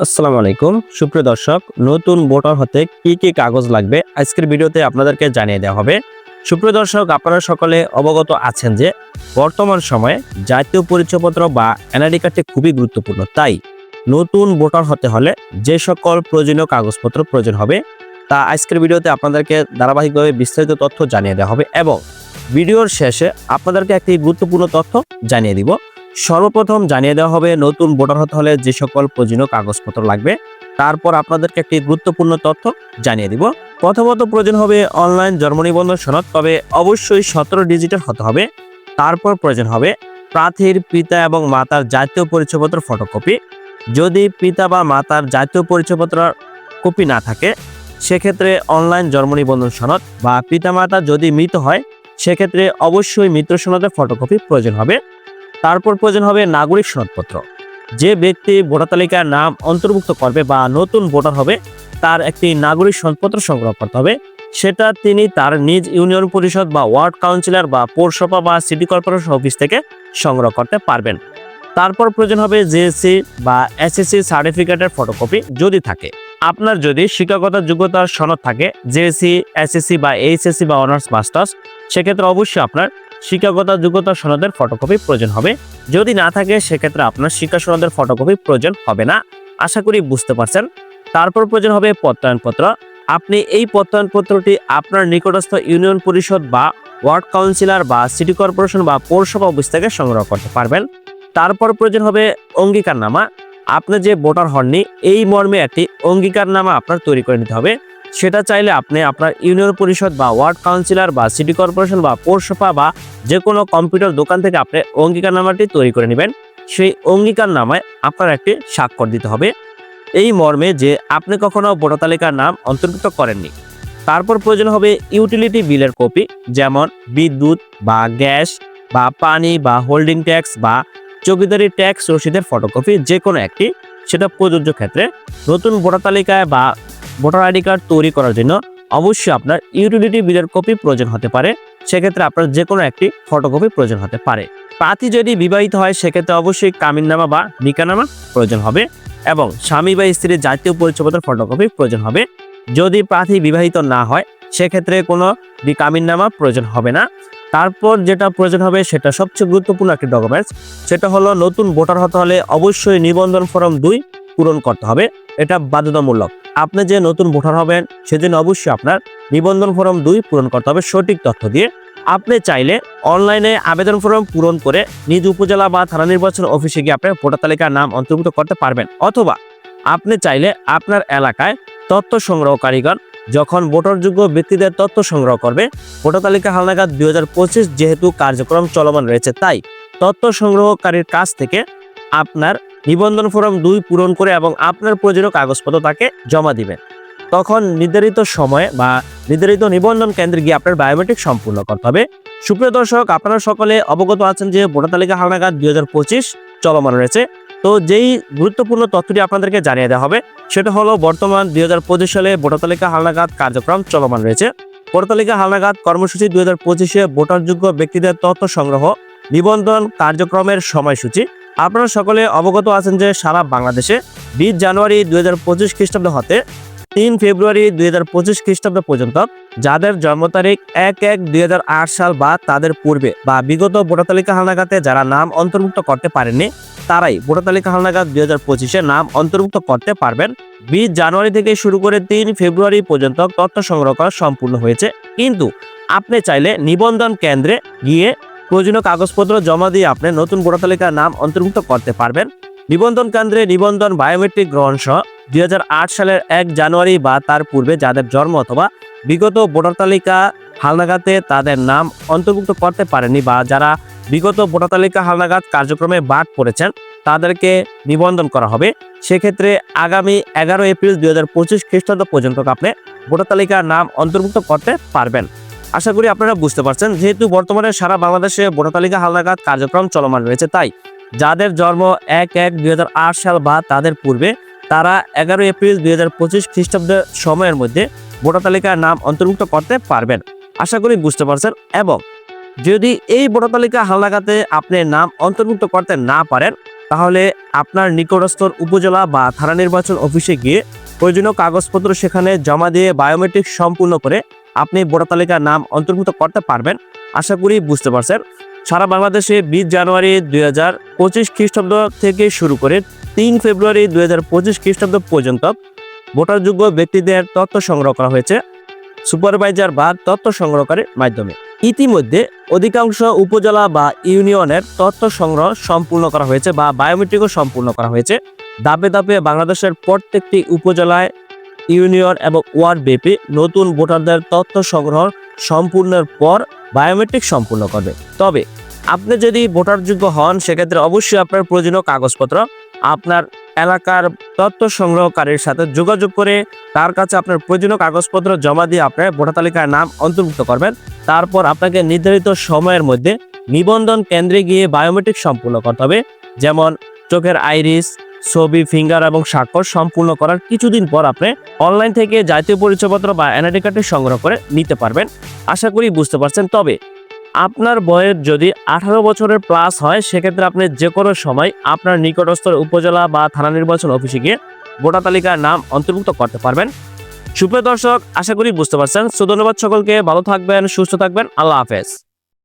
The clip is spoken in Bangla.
আসসালামু আলাইকুম। সুপ্রিয় দর্শক, নতুন ভোটার হতে কি কি কাগজ লাগবে আজকের ভিডিওতে আপনাদেরকে জানিয়ে দেওয়া হবে। সুপ্রিয় দর্শক, আপনারা সকলে অবগত আছেন যে বর্তমান সময়ে জাতীয় পরিচয়পত্র বা এনআইডি কার্ডটি খুবই গুরুত্বপূর্ণ। তাই নতুন ভোটার হতে হলে যে সকল প্রয়োজনীয় কাগজপত্র প্রয়োজন হবে, তা আজকের ভিডিওতে আপনাদেরকে ধারাবাহিকভাবে বিস্তারিত তথ্য জানিয়ে দেওয়া হবে এবং ভিডিওর শেষে আপনাদেরকে একটি গুরুত্বপূর্ণ তথ্য জানিয়ে দিব। সর্বপ্রথম জানিয়ে দেওয়া হবে নতুন ভোটার হতে হলে যে সকল প্রয়োজনীয় কাগজপত্র লাগবে, তারপর আপনাদেরকে একটি গুরুত্বপূর্ণ তথ্য জানিয়ে দিব। প্রথমত প্রয়োজন হবে অনলাইন জন্ম নিবন্ধন সনদ, তবে অবশ্যই সতেরো ডিজিটের হতে হবে। তারপর প্রয়োজন হবে প্রার্থীর পিতা এবং মাতার জাতীয় পরিচয়পত্র ফটোকপি। যদি পিতা বা মাতার জাতীয় পরিচয়পত্র কপি না থাকে, সেক্ষেত্রে অনলাইন জন্ম নিবন্ধন সনদ বা পিতামাতা যদি মৃত হয়, সেক্ষেত্রে অবশ্যই মৃত্যু সনদের ফটোকপি প্রয়োজন হবে। তারপর প্রয়োজন হবে নাগরিক সনদপত্র। যে ব্যক্তি ভোটার তালিকার নাম অন্তর্ভুক্ত করবে বা নতুন ভোটার হবে, তার একটি নাগরিক সনদপত্র সংগ্রহ করতে হবে। সেটা তিনি তার নিজ ইউনিয়ন পরিষদ বা ওয়ার্ড কাউন্সিলর বা পৌরসভা বা সিটি কর্পোরেশন অফিস থেকে সংগ্রহ করতে পারবেন। তারপর প্রয়োজন হবে জেএসসি বা এসএসসি সার্টিফিকেটের ফটোকপি যদি থাকে। আপনার যদি শিক্ষাগত যোগ্যতার সনদ থাকে, জেএসসি, এসএসসি বা এইচএসসি বা অনার্স মাস্টার্স, সেক্ষেত্রে অবশ্যই আপনার শিক্ষাগত, যোগ্যতা সনদের ফটোকপি প্রয়োজন হবে। যদি না থাকে, সেক্ষেত্রে আপনার শিক্ষা সনদের ফটোকপি প্রয়োজন হবে না। আশা করি বুঝতে পারছেন। তারপর প্রয়োজন হবে প্রত্যয়নপত্র। আপনি এই প্রত্যয়নপত্রটি আপনার নিকটস্থ ইউনিয়ন পরিষদ বা ওয়ার্ড কাউন্সিলর বা সিটি কর্পোরেশন বা পৌরসভা অফিস থেকে সংগ্রহ করতে পারবেন। তারপর প্রয়োজন হবে অঙ্গীকারনামা। আপনি যে ভোটার হননি, এই মর্মে একটি অঙ্গীকারনামা আপনার তৈরি করে নিতে হবে। সেটা চাইলে আপনি আপনার ইউনিয়ন পরিষদ বা ওয়ার্ড কাউন্সিলর বা সিটি কর্পোরেশন বা পৌরসভা বা যে কোনো কম্পিউটার দোকান থেকে আপনি অঙ্গীকারনামাটি তৈরি করে নেবেন। সেই অঙ্গীকারনামায় আপনার একটি স্বাক্ষর দিতে হবে। এই মর্মে যে আপনি কখনো ভোটার তালিকার নাম অন্তর্ভুক্ত করেননি, তারপর প্রয়োজন হবে ইউটিলিটি বিলের কপি, যেমন বিদ্যুৎ বা গ্যাস বা পানি বা হোল্ডিং ট্যাক্স বা চৌকিদারি ট্যাক্স রসিদের ফটোকপি যে কোনো একটি। সেটা প্রযোজ্য ক্ষেত্রে নতুন ভোটার তালিকায় বা ভোটার আইডি কার্ড তৈরি করার জন্য অবশ্যই আপনার ইউটিলিটি বিলের কপি প্রয়োজন হতে পারে। সেক্ষেত্রে আপনার যে কোনো একটি ফটোকপি প্রয়োজন হতে পারে। প্রার্থী যদি বিবাহিত হয়, সেক্ষেত্রে অবশ্যই কামিননামা বা নিকানামা প্রয়োজন হবে এবং স্বামী বা স্ত্রীর জাতীয় পরিচয়পত্রের ফটোকপি প্রয়োজন হবে। যদি প্রার্থী বিবাহিত না হয়, সেক্ষেত্রে কোনো কামিননামা প্রয়োজন হবে না। তারপর যেটা প্রয়োজন হবে, সেটা সবচেয়ে গুরুত্বপূর্ণ একটি ডকুমেন্টস সেটা হলো নতুন ভোটার হতে হলে অবশ্যই নিবন্ধন ফর্ম দুই পূরণ করতে হবে। এটা বাধ্যতামূলক। আপনি যে নতুন ভোটার হবেন, সেজন্য অবশ্যই আপনার নিবন্ধন ফর্ম দুই পূরণ করতে হবে সঠিক তথ্য দিয়ে। আপনি চাইলে অনলাইনে আবেদন ফর্ম পূরণ করে নিজ উপজেলা বা থানা নির্বাচন অফিসে গিয়ে আপনার ভোটার তালিকার নাম অন্তর্ভুক্ত করতে পারবেন। অথবা আপনি চাইলে আপনার এলাকায় তথ্য সংগ্রহকারীগণ যখন ভোটারযোগ্য ব্যক্তিদের তথ্য সংগ্রহ করবে, ভোটার তালিকা হালনাগাদ দুই হাজার পঁচিশ যেহেতু কার্যক্রম চলমান রয়েছে, তাই তথ্য সংগ্রহকারীর কাছ থেকে আপনার নিবন্ধন ফর্ম দুই পূরণ করে এবং আপনার প্রয়োজনীয় কাগজপত্র তাকে জমা দিবেন। তখন নির্ধারিত সময়ে বা নির্ধারিত নিবন্ধন কেন্দ্রে গিয়ে আপনার বায়োমেট্রিক সম্পূর্ণ করতে হবে। সুপ্রিয় দর্শক, আপনারা সকলে অবগত আছেন যে ভোটার তালিকা হালনাগাদ দু হাজার পঁচিশ চলমান রয়েছে। তো যেই গুরুত্বপূর্ণ তথ্যটি আপনাদেরকে জানিয়ে দেওয়া হবে, সেটা হলো বর্তমান দুই হাজার পঁচিশ সালে ভোটার তালিকা হালনাগাদ কার্যক্রম চলমান রয়েছে। ভোটার তালিকা হালনাগাদ কর্মসূচি দুই হাজার পঁচিশে ভোটারযোগ্য ব্যক্তিদের তথ্য সংগ্রহ, নিবন্ধন কার্যক্রমের সময়সূচি আপনারা সকলে অবগত আছেন যে সারা বাংলাদেশে বিশ জানুয়ারি দুই হাজার পঁচিশ খ্রিস্টাব্দ হতে তিন ফেব্রুয়ারি দুই হাজার পঁচিশ খ্রিস্টাব্দ পর্যন্ত যাদের জন্ম তারিখ এক এক দুই সাল বা তাদের পূর্বে বা বিগত ভোটার তালিকা হালনাগাতে যারা নাম অন্তর্ভুক্ত করতে পারেননি, তারাই ভোটার তালিকা হালনাগাদ দুই হাজার পঁচিশে নাম অন্তর্ভুক্ত করতে পারবেন। বিশ জানুয়ারি থেকে শুরু করে তিন ফেব্রুয়ারি পর্যন্ত তথ্য সংগ্রহ করা সম্পূর্ণ হয়েছে। কিন্তু আপনি চাইলে নিবন্ধন কেন্দ্রে গিয়ে প্রয়োজনীয় কাগজপত্র জমা দিয়ে আপনি নতুন ভোটার তালিকার নাম অন্তর্ভুক্ত করতে পারবেন। নিবন্ধন কেন্দ্রে নিবন্ধন বায়োমেট্রিক গ্রহণ সহ দুই হাজার আট সালের এক জানুয়ারি বা তার পূর্বে যাদের জন্ম অথবা বিগত ভোটার তালিকা হালনাগাতে তাদের নাম অন্তর্ভুক্ত করতে পারেনি বা যারা বিগত ভোটার তালিকা হালনাগাদ কার্যক্রমে বাদ পড়েছেন, তাদেরকে নিবন্ধন করা হবে। সেক্ষেত্রে আগামী এগারো এপ্রিল দুই হাজার পঁচিশ খ্রিস্টাব্দ পর্যন্ত আপনি ভোটার তালিকার নাম অন্তর্ভুক্ত করতে পারবেন। আশা করি আপনারা বুঝতে পারছেন, যেহেতু বর্তমানে সারা বাংলাদেশে ভোটার তালিকা হালনাগাদ কার্যক্রম চলমান রয়েছে, তাই যাদের জন্ম এক এক দুই সাল বা তাদের পূর্বে, তারা এগারো এপ্রিল দুই হাজার পঁচিশ খ্রিস্টাব্দের সময়ের মধ্যে ভোটার তালিকার নাম অন্তর্ভুক্ত করতে পারবেন। আশা করি বুঝতে পারছেন, এবং যদি এই ভোটার তালিকা হালনাগাতে আপনি নাম অন্তর্ভুক্ত করতে না পারেন, তাহলে আপনার নিকটস্থ উপজেলা বা থানা নির্বাচন অফিসে গিয়ে প্রয়োজনীয় কাগজপত্র সেখানে জমা দিয়ে বায়োমেট্রিক সম্পূর্ণ করে আপনি ভোটার তালিকার নাম অন্তর্ভুক্ত করতে পারবেন। আশা করি বুঝতে পারছেন। সারা বাংলাদেশে বিশ জানুয়ারি দুই হাজার পঁচিশ খ্রিস্টাব্দ থেকে শুরু করে তিন ফেব্রুয়ারি দুই হাজার পঁচিশ খ্রিস্টাব্দ পর্যন্ত ভোটারযোগ্য ব্যক্তিদের তথ্য সংগ্রহ করা হয়েছে। সুপারভাইজার বা তথ্য সংগ্রহকারীর মাধ্যমে। ইতিমধ্যে অধিকাংশ উপজেলা বা ইউনিয়নের তথ্য সংগ্রহ সম্পূর্ণ করা হয়েছে বা বায়োমেট্রিকও সম্পূর্ণ করা হয়েছে। ধাপে দাপে বাংলাদেশের প্রত্যেকটি উপজেলায় ইউনিয়ন এবং ওয়ার্ড ব্যাপী নতুন ভোটারদের তথ্য সংগ্রহ সম্পূর্ণের পর বায়োমেট্রিক সম্পূর্ণ করবে। তবে আপনি যদি ভোটারযোগ্য হন, সেক্ষেত্রে অবশ্যই আপনার প্রয়োজনীয় কাগজপত্র, আপনার এলাকার তথ্য সংগ্রহকারীর সাথে যোগাযোগ করে তার কাছে আপনার প্রয়োজনীয় কাগজপত্র জমা দিয়ে আপনার ভোটার তালিকায় নাম অন্তর্ভুক্ত করবেন। তারপর আপনাকে নির্ধারিত সময়ের মধ্যে নিবন্ধন কেন্দ্রে গিয়ে বায়োমেট্রিক সম্পূর্ণ করতে হবে। যেমন চোখের আইরিস ছবি, ফিঙ্গার এবং স্বাক্ষর সম্পূর্ণ করার কিছুদিন পর আপনি অনলাইন থেকে জাতীয় পরিচয়পত্র বা এনআইডি কার্ডটি সংগ্রহ করে নিতে পারবেন। আশা করি বুঝতে পারছেন। তবে আপনার বয়স যদি আঠারো বছরের প্লাস হয়, সেক্ষেত্রে আপনি যে কোনো সময় আপনার নিকটস্থ উপজেলা বা থানা নির্বাচন অফিসে গিয়ে ভোটার তালিকার নাম অন্তর্ভুক্ত করতে পারবেন। সুপ্রিয় দর্শক, আশা করি বুঝতে পারছেন। সো, ধন্যবাদ সকলকে। ভালো থাকবেন, সুস্থ থাকবেন। আল্লাহ হাফেজ।